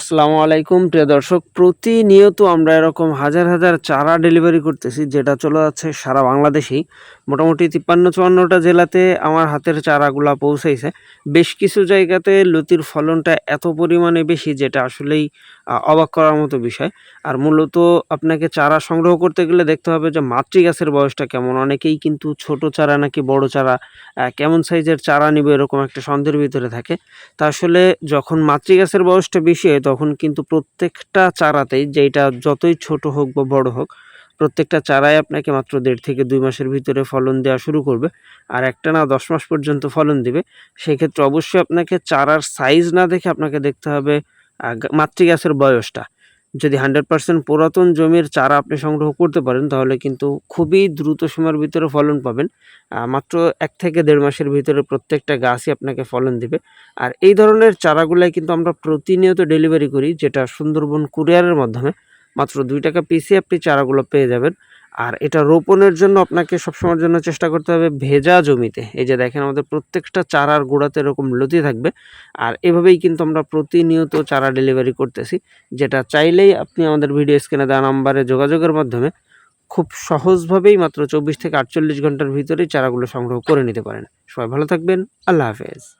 আসসালামু আলাইকুম, প্রিয় দর্শক। প্রতিনিয়ত আমরা এরকম হাজার হাজার চারা ডেলিভারি করতেছি, যেটা চলে যাচ্ছে সারা বাংলাদেশেই। মোটামুটি তিপ্পান্ন চুয়ান্নটা জেলাতে আমার হাতের চারাগুলা পৌঁছাইছে। বেশ কিছু জায়গাতে লতির ফলনটা এত পরিমাণে বেশি, যেটা আসলেই অবাক করার মতো বিষয়। আর মূলত আপনাকে চারা সংগ্রহ করতে গেলে দেখতে হবে যে মাতৃ গাছের বয়সটা কেমন? অনেকেই কিন্তু ছোট চারা নাকি বড় চারা কেমন সাইজের চারা নিবে এরকম একটা সন্দেহের ভিতরে থাকে। তা আসলে যখন মাতৃ গাছের বয়সটা বেশি হয়, তখন কিন্তু প্রত্যেকটা চারাতেই যেটা যতই ছোট হোক বা বড় হোক, প্রত্যেকটা চারাই আপনাকে মাত্র দেড় থেকে দুই মাসের ভিতরে ফলন দেওয়া শুরু করবে। আর একটা না দশ মাস পর্যন্ত ফলন দিবে। সেক্ষেত্রে অবশ্যই আপনাকে চারার সাইজ না দেখে আপনাকে দেখতে হবে আহ, গা- মাতৃ গাছের বয়সটা। যদি হান্ড্রেড পার্সেন্ট পুরাতন জমির চারা আপনি সংগ্রহ করতে পারেন তাহলে কিন্তু খুবই দ্রুত সময়ের ভিতরে ফলন পাবেন। মাত্র এক থেকে দেড় মাসের ভিতরে প্রত্যেকটা গাছই আপনাকে ফলন দিবে। আর এই ধরনের চারাগুলাই কিন্তু আমরা প্রতিনিয়ত ডেলিভারি করি যেটা সুন্দরবন কুরিয়ারের মাধ্যমে। মাত্র দুই টাকা পিসি আপনি চারাগুলো পেয়ে যাবেন। আর এটা রোপণের জন্য আপনাকে সবসময়ের জন্য চেষ্টা করতে হবে ভেজা জমিতে। এই যে দেখেন আমাদের প্রত্যেকটা চারার গোড়াতে এরকম লতি থাকবে। আর এভাবেই কিন্তু আমরা প্রতিনিয়ত চারা ডেলিভারি করতেছি। যেটা চাইলেই আপনি আমাদের ভিডিও স্ক্রিনে দেওয়া নাম্বারে যোগাযোগের মাধ্যমে খুব সহজভাবেই মাত্র চব্বিশ থেকে আটচল্লিশ ঘণ্টার ভিতরেই চারাগুলো সংগ্রহ করে নিতে পারেন। সবাই ভালো থাকবেন। আল্লাহ হাফেজ।